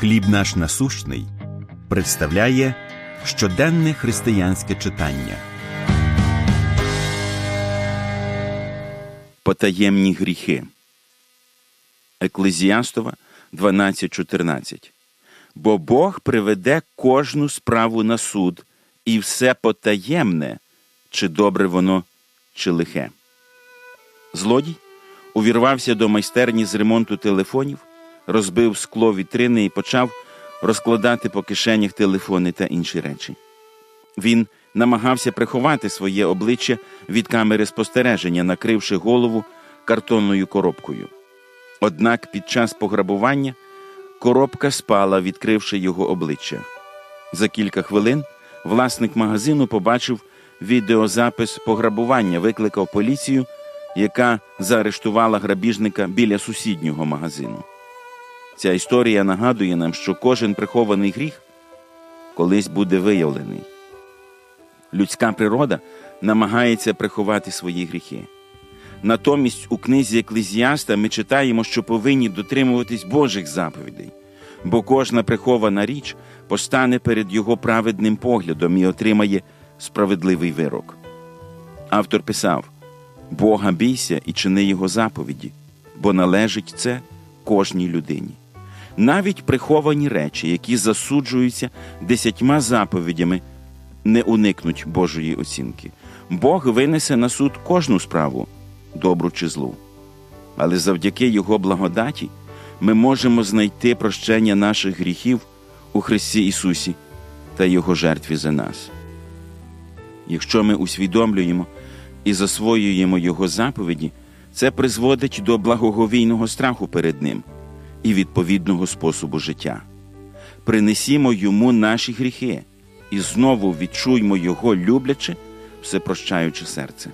Хліб наш насущний представляє щоденне християнське читання. Потаємні гріхи. Еклезіастова 12.14. Бо Бог приведе кожну справу на суд, і все потаємне, чи добре воно, чи лихе. Злодій увірвався до майстерні з ремонту телефонів, розбив скло вітрини і почав розкладати по кишенях телефони та інші речі. Він намагався приховати своє обличчя від камери спостереження, накривши голову картонною коробкою. Однак під час пограбування коробка спала, відкривши його обличчя. За кілька хвилин власник магазину побачив відеозапис пограбування, викликав поліцію, яка заарештувала грабіжника біля сусіднього магазину. Ця історія нагадує нам, що кожен прихований гріх колись буде виявлений. Людська природа намагається приховати свої гріхи. Натомість у книзі Еклезіаста ми читаємо, що повинні дотримуватись Божих заповідей, бо кожна прихована річ постане перед його праведним поглядом і отримає справедливий вирок. Автор писав: Бога бійся і чини його заповіді, бо належить це кожній людині. Навіть приховані речі, які засуджуються десятьма заповідями, не уникнуть Божої оцінки. Бог винесе на суд кожну справу, добру чи злу. Але завдяки Його благодаті ми можемо знайти прощення наших гріхів у Христі Ісусі та Його жертві за нас. Якщо ми усвідомлюємо і засвоюємо Його заповіді, це призводить до благоговійного страху перед Ним і відповідного способу життя. Принесімо йому наші гріхи і знову відчуймо Його любляче, всепрощаюче серце.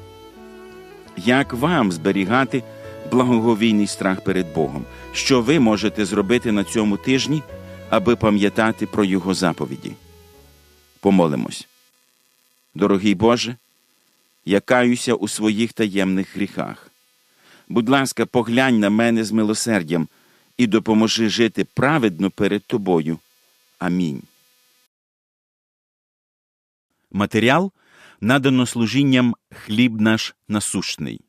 Як вам зберігати благоговійний страх перед Богом? Що ви можете зробити на цьому тижні, аби пам'ятати про Його заповіді? Помолимось. Дорогий Боже, я каюся у своїх таємних гріхах. Будь ласка, поглянь на мене з милосердям і допоможи жити праведно перед Тобою. Амінь. Матеріал надано служінням Хліб наш насущний.